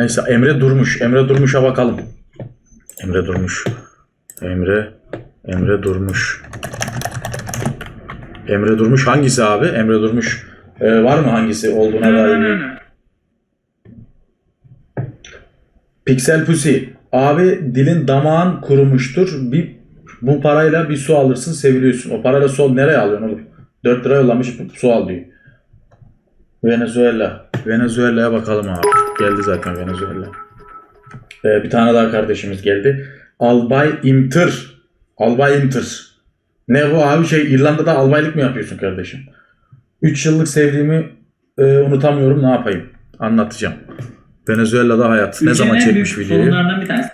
Neyse Emre Durmuş. Emre Durmuş'a bakalım. Emre Durmuş. Emre Emre Durmuş. Emre Durmuş hangisi abi? Emre Durmuş e, var mı hangisi olduğuna dair? Pixel Pussy. Abi dilin damağın kurumuştur. Bir bu parayla bir su alırsın seviliyorsun. O parayla su nereye alıyorsun oğlum? 4 lira yollamış su al diyor. Venezuela. Venezuela'ya bakalım abi. Geldi zaten Venezuela. Ee, bir tane daha kardeşimiz geldi. Albay İmtır. Albay İmtır. Ne bu abi şey İrlanda'da albaylık mı yapıyorsun kardeşim? 3 yıllık sevdiğimi e, unutamıyorum ne yapayım? Anlatacağım. Venezuela'da hayat. Ne Ülkenin zaman en çekmiş videoyu? sorunlarından bir tanesi.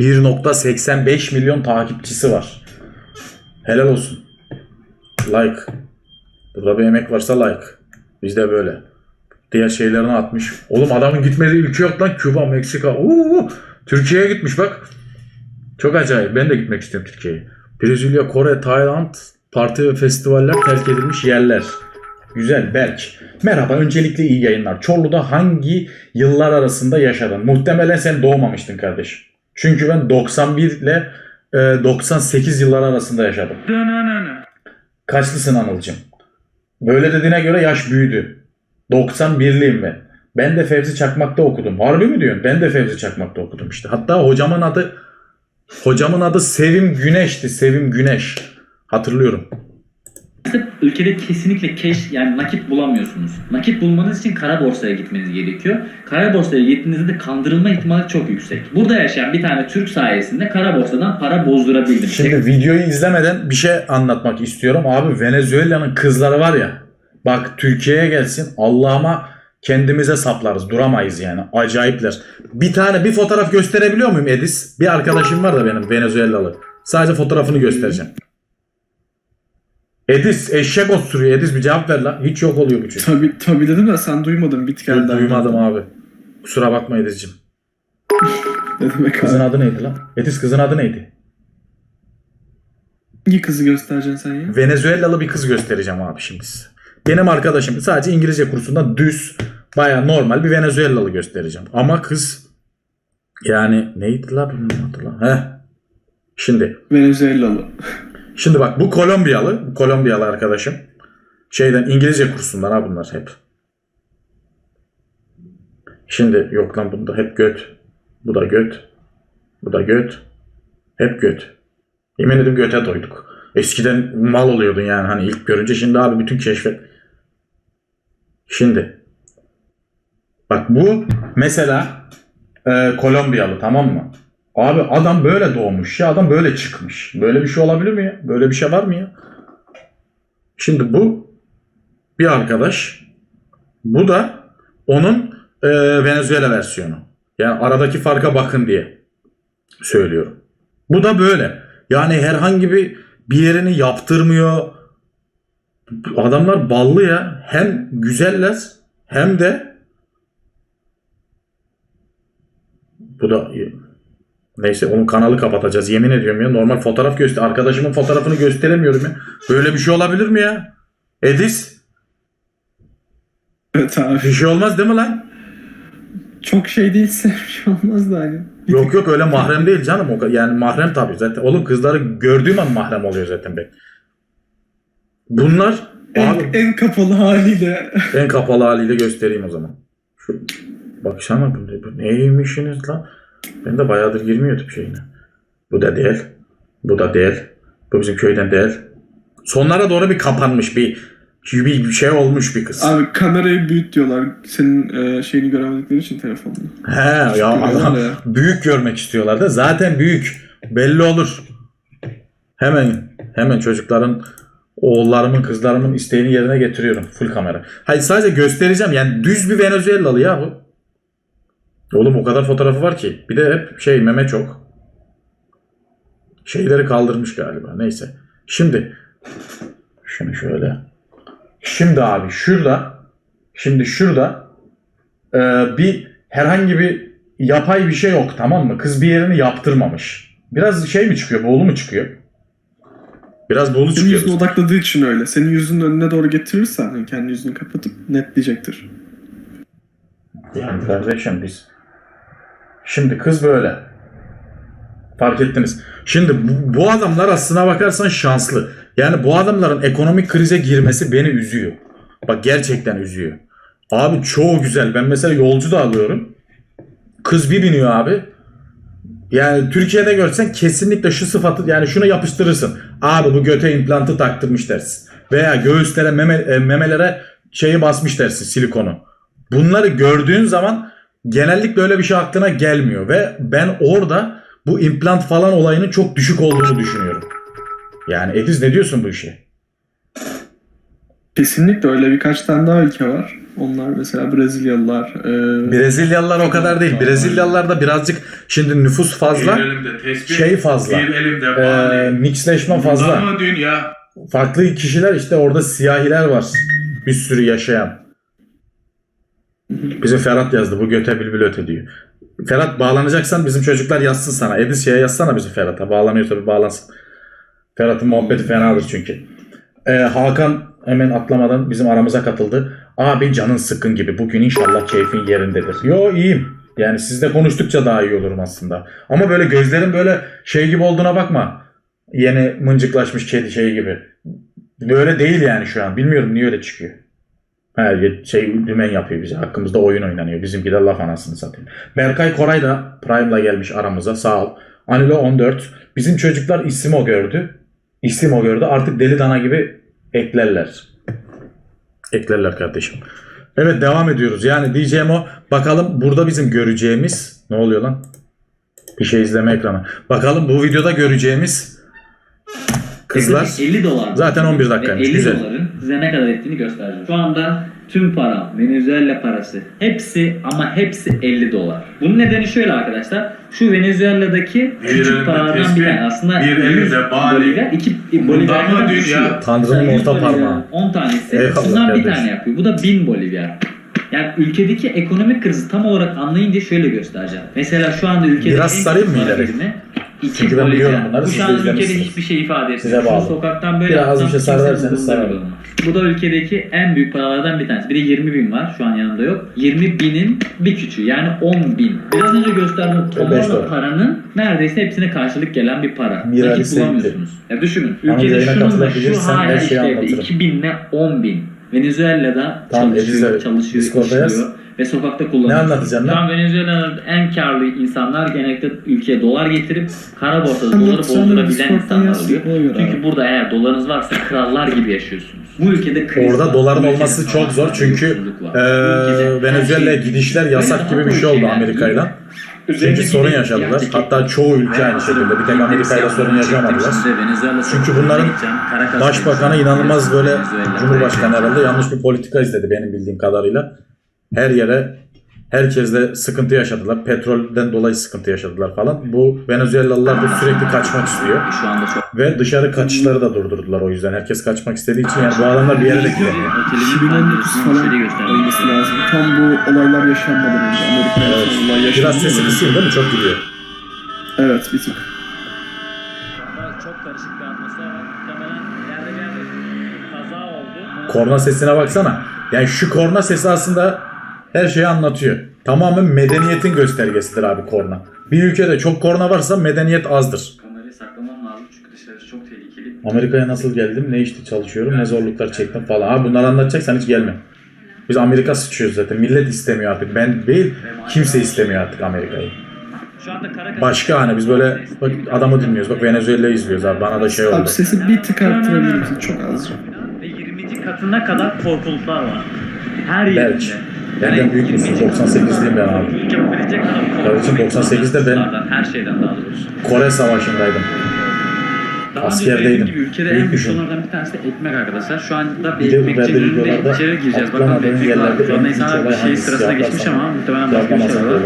1.85 milyon takipçisi var. Helal olsun. Like. Burada bir emek varsa like. Bizde böyle. Diğer şeylerini atmış. Oğlum adamın gitmediği ülke yok lan. Küba, Meksika. Oo, Türkiye'ye gitmiş bak. Çok acayip. Ben de gitmek istiyorum Türkiye'ye. Brezilya, Kore, Tayland parti ve festivaller terk edilmiş yerler. Güzel Berk. Merhaba öncelikle iyi yayınlar. Çorlu'da hangi yıllar arasında yaşadın? Muhtemelen sen doğmamıştın kardeşim. Çünkü ben 91 ile e, 98 yıllar arasında yaşadım. Kaçlısın Anılcım? Böyle dediğine göre yaş büyüdü. 91'liyim ben. Ben de Fevzi Çakmak'ta okudum. Harbi mi diyorsun? Ben de Fevzi Çakmak'ta okudum işte. Hatta hocamın adı hocamın adı Sevim Güneş'ti. Sevim Güneş. Hatırlıyorum. Ülkede kesinlikle cash yani nakit bulamıyorsunuz. Nakit bulmanız için kara borsaya gitmeniz gerekiyor. Kara borsaya gittiğinizde de kandırılma ihtimali çok yüksek. Burada yaşayan bir tane Türk sayesinde kara borsadan para bozdurabildim. Şimdi videoyu izlemeden bir şey anlatmak istiyorum. Abi Venezuela'nın kızları var ya. Bak Türkiye'ye gelsin Allah'ıma kendimize saplarız. Duramayız yani. Acayipler. Bir tane bir fotoğraf gösterebiliyor muyum Edis? Bir arkadaşım var da benim Venezuelalı. Sadece fotoğrafını göstereceğim. Edis eşek ot sürüyor. Edis bir cevap ver lan. Hiç yok oluyor bu çocuk. Tabi tabi dedim de sen duymadın bit Ben geldi. duymadım abi. Kusura bakma Edis'cim. Ne demek Kızın abi? adı neydi lan? Edis kızın adı neydi? Hangi kızı göstereceksin sen ya? Venezuelalı bir kız göstereceğim abi şimdi size. Benim arkadaşım sadece İngilizce kursundan düz baya normal bir Venezuelalı göstereceğim. Ama kız yani neydi la bunun adı lan? Heh. Şimdi Venezuelalı. Şimdi bak bu Kolombiyalı, bu Kolombiyalı arkadaşım. Şeyden İngilizce kursundan ha bunlar hep. Şimdi yok lan bunda hep göt. Bu da göt. Bu da göt. Hep göt. Yemin ederim göte doyduk. Eskiden mal oluyordun yani hani ilk görünce şimdi abi bütün keşfet. Şimdi. Bak bu mesela e, Kolombiyalı tamam mı? Abi adam böyle doğmuş ya adam böyle çıkmış. Böyle bir şey olabilir mi ya? Böyle bir şey var mı ya? Şimdi bu bir arkadaş. Bu da onun e, Venezuela versiyonu. Yani aradaki farka bakın diye söylüyorum. Bu da böyle. Yani herhangi bir bir yerini yaptırmıyor. Adamlar ballı ya. Hem güzeller hem de bu da neyse onun kanalı kapatacağız yemin ediyorum ya. Normal fotoğraf göster. Arkadaşımın fotoğrafını gösteremiyorum ya. Böyle bir şey olabilir mi ya? Edis Evet abi. bir şey olmaz değil mi lan? Çok şey değilse bir şey olmaz da hani. Bir Yok yok öyle mahrem değil canım. O ka- Yani mahrem tabii zaten. Oğlum kızları gördüğüm an mahrem oluyor zaten ben. Bunlar En, abi en kapalı haliyle. en kapalı haliyle göstereyim o zaman. Şu baksana bu, ne- bu neymişsiniz lan? Ben de bayağıdır girmiyordum şeyine. Bu da değil. Bu da değil. Bu bizim köyden değil. Sonlara doğru bir kapanmış bir bir, şey olmuş bir kız. Abi kamerayı büyüt diyorlar. Senin e, şeyini göremedikleri için telefonunu. He ya adam Öyle. büyük görmek istiyorlar da zaten büyük belli olur. Hemen hemen çocukların oğullarımın kızlarımın isteğini yerine getiriyorum full kamera. Hayır sadece göstereceğim yani düz bir Venezuelalı ya bu. Oğlum o kadar fotoğrafı var ki. Bir de hep şey meme çok. Şeyleri kaldırmış galiba. Neyse. Şimdi şunu şöyle. Şimdi abi şurada şimdi şurada e, bir herhangi bir yapay bir şey yok tamam mı? Kız bir yerini yaptırmamış. Biraz şey mi çıkıyor? Boğulu mu çıkıyor? Biraz boğulu Senin çıkıyor. yüzüne odakladığı için öyle. Senin yüzünün önüne doğru getirirsen kendi yüzünü kapatıp netleyecektir. Yani kardeşim biz. Şimdi kız böyle. Fark ettiniz. Şimdi bu, bu adamlar aslına bakarsan şanslı. Yani bu adamların ekonomik krize girmesi beni üzüyor. Bak gerçekten üzüyor. Abi çoğu güzel. Ben mesela yolcu da alıyorum. Kız bir biniyor abi. Yani Türkiye'de görsen kesinlikle şu sıfatı yani şunu yapıştırırsın. Abi bu göte implantı taktırmış dersin. Veya göğüslere meme, e, memelere şeyi basmış dersin silikonu. Bunları gördüğün zaman genellikle öyle bir şey aklına gelmiyor. Ve ben orada bu implant falan olayının çok düşük olduğunu düşünüyorum. Yani Ediz ne diyorsun bu işe? Kesinlikle öyle birkaç tane daha ülke var. Onlar mesela Brezilyalılar. e, Brezilyalılar o kadar değil. Brezilyalılarda birazcık şimdi nüfus fazla. Bir elimde tespih, Şey fazla. Bir elimde bani. mixleşme fazla. Dünya. Farklı kişiler işte orada siyahiler var. Bir sürü yaşayan. Bizim Ferhat yazdı. Bu göte bülbül öte diyor. Ferhat bağlanacaksan bizim çocuklar yazsın sana. Edis şeye yazsana bizim Ferhat'a. Bağlanıyorsa bir bağlansın. Ferhat'ın muhabbeti fenadır çünkü. Ee, Hakan hemen atlamadan bizim aramıza katıldı. Abi canın sıkkın gibi. Bugün inşallah keyfin yerindedir. Yo iyiyim. Yani sizle konuştukça daha iyi olurum aslında. Ama böyle gözlerin böyle şey gibi olduğuna bakma. Yeni mıncıklaşmış kedi şey gibi. Böyle değil yani şu an. Bilmiyorum niye öyle çıkıyor. Ha, şey dümen yapıyor bize. Hakkımızda oyun oynanıyor. Bizimki de laf anasını satayım. Berkay Koray da Prime'la gelmiş aramıza. Sağ ol. Anilo 14. Bizim çocuklar İsimo gördü. İsimo gördü. Artık deli dana gibi eklerler. Eklerler kardeşim. Evet devam ediyoruz. Yani diyeceğim o. Bakalım burada bizim göreceğimiz. Ne oluyor lan? Bir şey izleme ekranı. Bakalım bu videoda göreceğimiz kızlar. Yaklaşık 50 dolar. Zaten 11 dakikaymış, Ve 50 güzel. doların size ne kadar ettiğini göstereceğim. Şu anda tüm para, Venezuela parası hepsi ama hepsi 50 dolar. Bunun nedeni şöyle arkadaşlar. Şu Venezuela'daki Bir küçük paralardan bir tane. Aslında bir 100 elinde bali. bolivar, 2 Bundan bolivardan mı dünya? düşüyor. Tanrı'nın Mesela 100 orta bolivar, parmağı. 10 tanesi Eyvallah bundan bir kardeşim. tane yapıyor. Bu da 1000 bolivar. Yani ülkedeki ekonomik krizi tam olarak anlayınca şöyle göstereceğim. Mesela şu anda ülkede Biraz en sarayım mı küçük iki Çünkü ben biliyorum bunları, Bu şu anda ülkede hiçbir şey ifade etmiyor. Size Şu bağlı. sokaktan böyle Biraz bir şey sararsanız olmaz. Bu da ülkedeki en büyük paralardan bir tanesi. Bir de 20 bin var. Şu an yanımda yok. 20 binin bir küçüğü. Yani 10 bin. Biraz önce gösterdiğim dolar. paranın neredeyse hepsine karşılık gelen bir para. Nakit bulamıyorsunuz. Ya düşünün. Ülkede yayına şunun da şu hala işlevde. anlatırım. 2000 ile 10 bin. Venezuela'da Tamam, çalışıyor, çalışıyor, Discord'da yaz. işliyor ve sokakta kullanıyor. Ne anlatacaksın lan? Şu an Venezuela'nın en karlı insanlar genellikle ülkeye dolar getirip kara borsada doları bozdurabilen insanlar oluyor. Çünkü abi. burada eğer dolarınız varsa krallar gibi yaşıyorsunuz. Bu ülkede kriz Orada var. doların Bu ülkede olması savaş çok zor çünkü yoksulluk var. eee, Bu ülkede her Venezuela'ya şey- gidişler yasak gibi bir şey oldu şeyler Amerika'yla. Çünkü sorun yaşadılar. Hatta çoğu ülke aynı şekilde. Bir tek Amerika'yla sorun yaşamadılar. Çünkü bunların Başbakanı inanılmaz böyle Cumhurbaşkanı herhalde yanlış bir politika izledi benim bildiğim kadarıyla. Her yere herkesle sıkıntı yaşadılar. Petrolden dolayı sıkıntı yaşadılar falan. Bu Venezuelalılar da sürekli kaçmak istiyor. Şu anda çok Ve dışarı kaçışları da durdurdular o yüzden. Herkes kaçmak istediği için yani bu adamlar bir yere de gidemiyor. 2019 falan olması lazım. Tam bu olaylar yaşanmadan önce. Amerika'ya Evet. evet. olay yaşanmadan Biraz sesi kısayım değil mi? Çok gidiyor. Evet bir tık. çok karışık bir atmosfer. Muhtemelen yerde bir yerde kaza oldu. Korna sesine baksana. Yani şu korna sesi aslında her şeyi anlatıyor. Tamamen medeniyetin göstergesidir abi korna. Bir ülkede çok korna varsa medeniyet azdır. Kamerayı saklamam lazım çünkü dışarısı çok tehlikeli. Amerika'ya nasıl geldim, ne işte çalışıyorum, ne zorluklar çektim falan. Abi bunları anlatacaksan hiç gelme. Biz Amerika sıçıyoruz zaten. Millet istemiyor artık. Ben değil, kimse istemiyor artık Amerika'yı. Şu anda kara Başka hani biz böyle bak adamı dinliyoruz. Bak Venezuela'yı izliyoruz abi. Bana da şey oldu. Abi sesi bir tık arttırabilir misin? Çok azıcık. Ve 20. katına kadar korkuluklar var. Her Belki. Yerinde. Benden büyük müsün? 98'liyim ben abi. Kardeşim, korkuluk 98'de ben-. Her şeyden daha doğrusu. Kore Savaşı'ndaydım. Daha Askerdeydim. gibi ülkede en büyük Büyükmüşüm. sorunlardan bir tanesi de ekmek arkadaşlar. Şu anda Bir bir de ekmekçinin videolarda içeri gireceğiz. Bakalım atlamadığın ekmek yerlerde en büyük bir şey sırasına geçmiş ama muhtemelen başka bir şey var.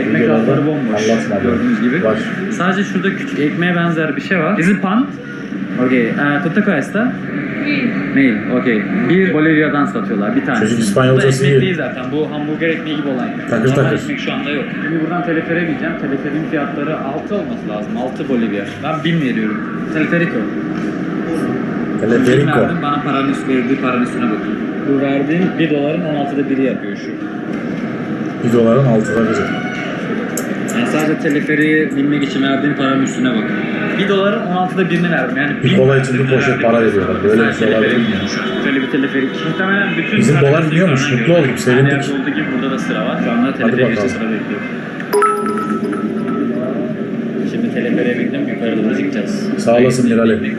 Ekmek rafları bomboş. Gördüğünüz gibi. Var. Sadece şurada küçük ekmeğe benzer bir şey var. İt pan? Okey. Ee, Costa Cuesta? Mail. Okey. Bir Bolivya'dan satıyorlar. Bir tane. Çocuk İspanyolcası iyi. değil zaten. Bu hamburger ekmeği gibi olan. Takır Normal ekmek şu anda yok. Şimdi buradan telefere bineceğim. Teleferin fiyatları 6 olması lazım. 6 Bolivya. Ben 1000 veriyorum. Teleferik o. Teleferik o. Bana paranın üstü verdiği paranın üstüne bakın. Bu verdiğim 1 doların 16'da 1'i yapıyor şu. 1 doların 6'da 1'i. Yani sadece teleferiğe binmek için verdiğim paranın üstüne bakın. 1 doların 16'da birini verdim. Yani Bir kola için bir poşet para veriyorlar. Böyle bir şey olabilir mi? ya? Bir teleferik. Muhtemelen bütün Bizim dolar gidiyormuş, mutlu olduk, sevindik. Her yerde olduğu gibi burada da sıra var. Şu anda teleferiğe bakalım. sıra bekliyor. Şimdi teleferiğe bindim. Yukarıda da gideceğiz. Sağ olasın Miral'im.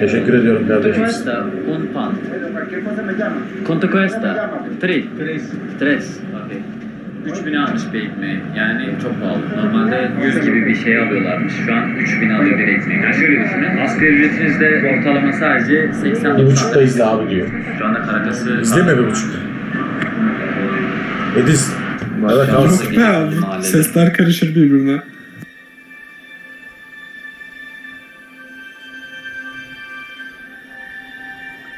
Teşekkür ediyorum kardeşim. Cuesta un pound. ¿Cuánto cuesta? Tres. Tres. Okay. 3000 almış bir ekmeği. Yani çok pahalı. Normalde 100 gibi bir şey alıyorlarmış. Şu an 3000 alıyor bir ekmeği. Yani şöyle düşünün. Asgari ücretinizde ortalama sadece 80 Bir buçukta izle abi diyor. Şu anda Karakası... İzleme bir buçukta. Ediz. Evet Yok be abi. Sesler karışır birbirine.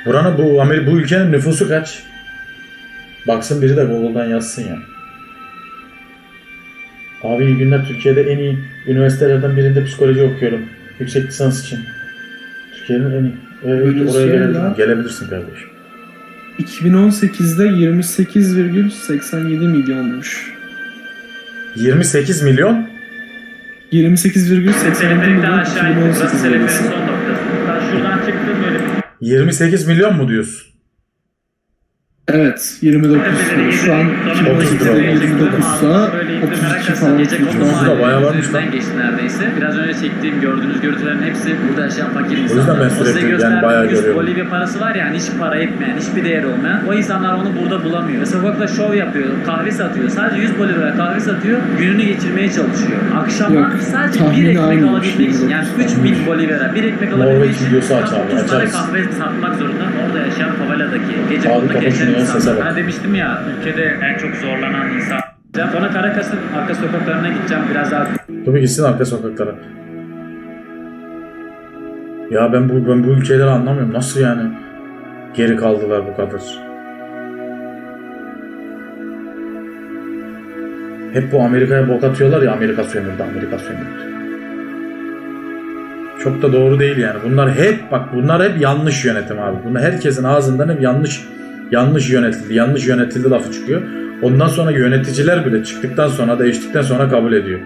Buranın bu Amerika bu ülkenin nüfusu kaç? Baksın biri de Google'dan yazsın ya. Abi iyi günler Türkiye'de en iyi üniversitelerden birinde psikoloji okuyorum. Yüksek lisans için. Türkiye'nin en iyi. Evet, oraya söyle gelebilirsin. Gelebilirsin kardeşim. 2018'de 28,87 milyonmuş. 28 milyon 28,87 Teleferikten milyon aşağı indik. Burası 2018 teleferiğin verisi. son noktası. Ben şuradan çıktım böyle 28 milyon mu diyorsun? Evet 29 şu an 2018'de 29 sa 32 falan kondu Nüfusu da bayağı varmış lan. geçti neredeyse. Biraz önce çektiğim gördüğünüz görüntülerin hepsi burada yaşayan fakir insanlar. yüzden ben O size sürekli yani bayağı 100 görüyorum. Bolivya parası var yani hiç para etmeyen, hiçbir değer olmayan. O insanlar onu burada bulamıyor. Ve sokakta şov yapıyor, kahve satıyor. Sadece 100 Bolivya kahve satıyor, gününü geçirmeye çalışıyor. Akşama Yok, sadece bir ekmek alabilmek için yani 29 3000 Bolivya bir ekmek Norveç alabilmek için videosu aç abi, 30 tane açarız. kahve satmak zorunda. Orada yaşayan faveladaki, gece ya, sese insanlar. Ben demiştim ya ülkede en çok zorlanan insan. Sonra Karakas'ın arka sokaklarına gideceğim biraz daha bir gitsin arka sokaklara. Ya ben bu ben bu ülkeleri anlamıyorum. Nasıl yani geri kaldılar bu kadar? Hep bu Amerika'ya bok atıyorlar ya Amerika sömürdü, Amerika sömürdü. Çok da doğru değil yani. Bunlar hep bak bunlar hep yanlış yönetim abi. Bunlar herkesin ağzından hep yanlış yanlış yönetildi, yanlış yönetildi lafı çıkıyor. Ondan sonra yöneticiler bile çıktıktan sonra değiştikten sonra kabul ediyor.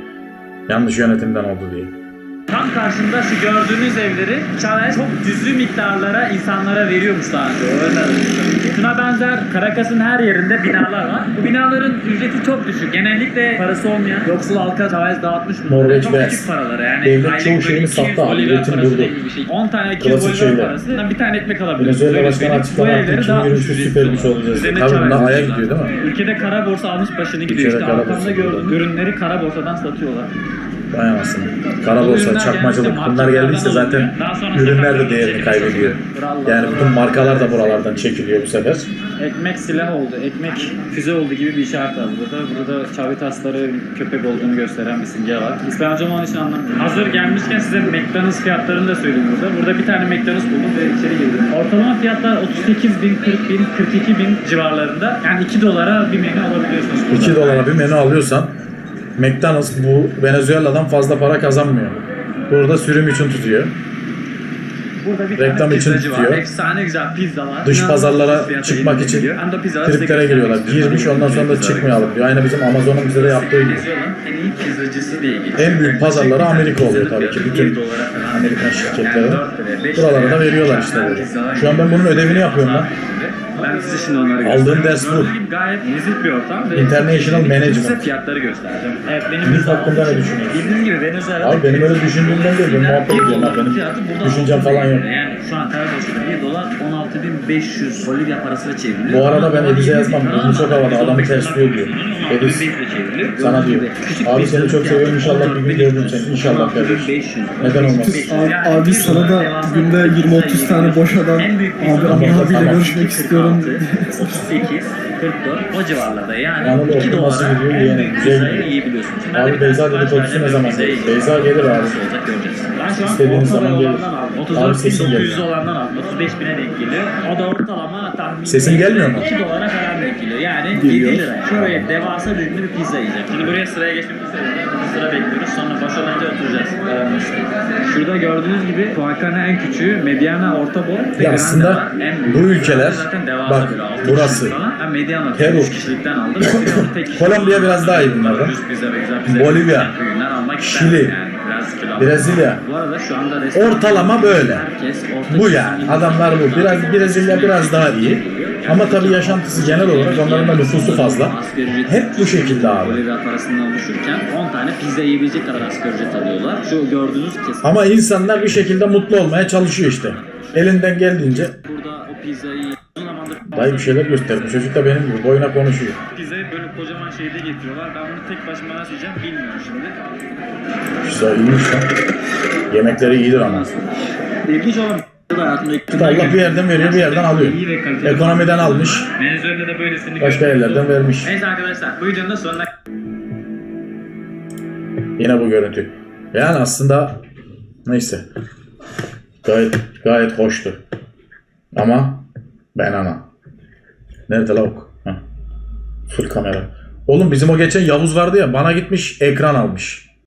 Yanlış yönetimden oldu diye. Tam karşımda şu gördüğünüz evleri Chavez çok cüzlü miktarlara insanlara veriyormuş daha önce. Şuna benzer Karakas'ın her yerinde binalar var. Bu binaların ücreti çok düşük. Genellikle parası olmayan yoksul halka Chavez dağıtmış bunları. Norveç çok ve küçük paralara yani. devlet aylık çoğu böyle şeyini 200 sattı abi, Bolivar üretim parası durdu. değil bir şey. 10 tane 200 Klasik Bolivar şeyler. parası. Bir tane ekmek alabiliyorsunuz. Venezuela Başkanı verip açıklama bu yaptı. evleri dağıtmış 2023'te ücretli süper bir şey olarak. olacağız. Üzerine Tabii Chavez bunlar aya yazıyor. gidiyor değil mi? Ülkede kara borsa almış başını gidiyor. Ülkede İşte kara arkamda gördüğünüz ürünleri kara borsadan satıyorlar. Vay anasını. Kara borsa, çakmacılık bunlar geldiyse zaten ürünler de değerini kaybediyor. Yani bütün markalar da buralardan çekiliyor bu sefer. Ekmek silah oldu, ekmek füze oldu gibi bir işaret var burada. Burada Çavitasları köpek olduğunu gösteren bir simge var. İspanyolcam onun için anlamıyorum. Hazır gelmişken size McDonald's fiyatlarını da söyleyeyim burada. Burada bir tane McDonald's buldum ve içeri girdim. Ortalama fiyatlar 38 bin, 40 bin, 42 bin civarlarında. Yani 2 dolara bir menü alabiliyorsunuz burada. 2 dolara bir menü alıyorsan McDonald's bu Venezuela'dan fazla para kazanmıyor. Burada sürüm için tutuyor. Burada bir Reklam için var. tutuyor. Efsane güzel pizzalar. Dış pazarlara çıkmak için Triplere giriyorlar. Girmiş ondan sonra da çıkmayalım diyor. Aynı bizim Amazon'un bize de yaptığı gibi. En büyük pazarları Amerika oluyor tabii ki. Bütün Amerikan şirketleri. Buralara da veriyorlar işte Şu an ben bunun ödevini yapıyorum lan. Ben size şimdi onları Aldığım göstereyim. ders bu. Gayet nezih bir ortam. ve International Size Management. fiyatları göstereceğim. Evet benim Biz hakkında ne düşünüyorsun? Bildiğiniz gibi Venezuela'da Abi benim öyle düşündüğümden değil. Ben muhabbet ediyorum. Benim düşüncem falan yok. Yani şu an Karaborsa'da 1 dolar 16.500 Bolivya parasıyla çevriliyor. Bu arada ben Ediz'e 20 yazmam. falan çok havada. Adamı 115 tersliyor diyor. Ediz 16.500 ile çevriliyor. sana diyor. Abi seni çok seviyorum. İnşallah bir gün 14.500. görürüm seni. İnşallah kardeşim. 16.500. Neden olmasın? Abi, abi sana da günde 20-30 tane boş adam abi abiyle Tamam. görüşmek istiyorum 38, 44 o civarlarda yani Yani bu 2 okul nasıl dolara pizzayı gidiyor. yiyebiliyorsunuz. Şimdi Abi Beyza dedikodusu ne zaman gelir? Beyza gelir abi. Olacak göreceğiz. Ben şu an İstediğiniz zaman gelir. olandan aldım. Abi 34 sesin bin geliyor. 900 olandan aldım. 35 bine denk geliyor. O da ortalama tahmin Sesin gelmiyor mu? 2 dolara falan denk geliyor. Yani Geliyor. 7 lira. Şöyle devasa büyüklüğünde bir pizza yiyeceğim. Şimdi buraya sıraya geçmek istedim. Sıra bekliyoruz. Sonra boş olunca oturacağız. Şurada gördüğünüz gibi Fuakan'ın en küçüğü, Mediana orta boy. Grande aslında en büyüğü. bu ülkeler- Zaten devasa bak, altı burası. Ben Mediana Peru. 3 kişilikten aldım. Kolombiya biraz daha iyi bunlardan. Bolivya, Şili, Brezilya. Bu arada şu anda Ortalama böyle. Bu yani. Adamlar bu. Biraz Brezilya biraz daha iyi. Ama tabii yaşantısı genel olarak onların da nüfusu fazla. Hep bu şekilde abi. Bolivya parasından oluşurken 10 tane pizza yiyebilecek kadar asgari ücret alıyorlar. Şu gördüğünüz kesim. Ama insanlar bir şekilde mutlu olmaya çalışıyor işte. Elinden geldiğince Burada o pizzayı dayı bir şeyler göstermiş. Çocuk da benim gibi boyuna konuşuyor. pizzayı böyle kocaman şeyde getiriyorlar. Ben bunu tek başıma nasıl yiyeceğim bilmiyorum şimdi. İyiymiş lan. Yemekleri iyidir ama. İlginç ilk Allah bir yerden veriyor bir yerden alıyor. Ekonomiden almış. Venezuela'da de böylesini Başka yerlerden vermiş. Neyse arkadaşlar bu videonun sonuna Yine bu görüntü. Yani aslında neyse. Gayet gayet hoştu. Ama ben ana. Nerede? Heh. Full kamera. Oğlum bizim o geçen Yavuz vardı ya bana gitmiş ekran almış.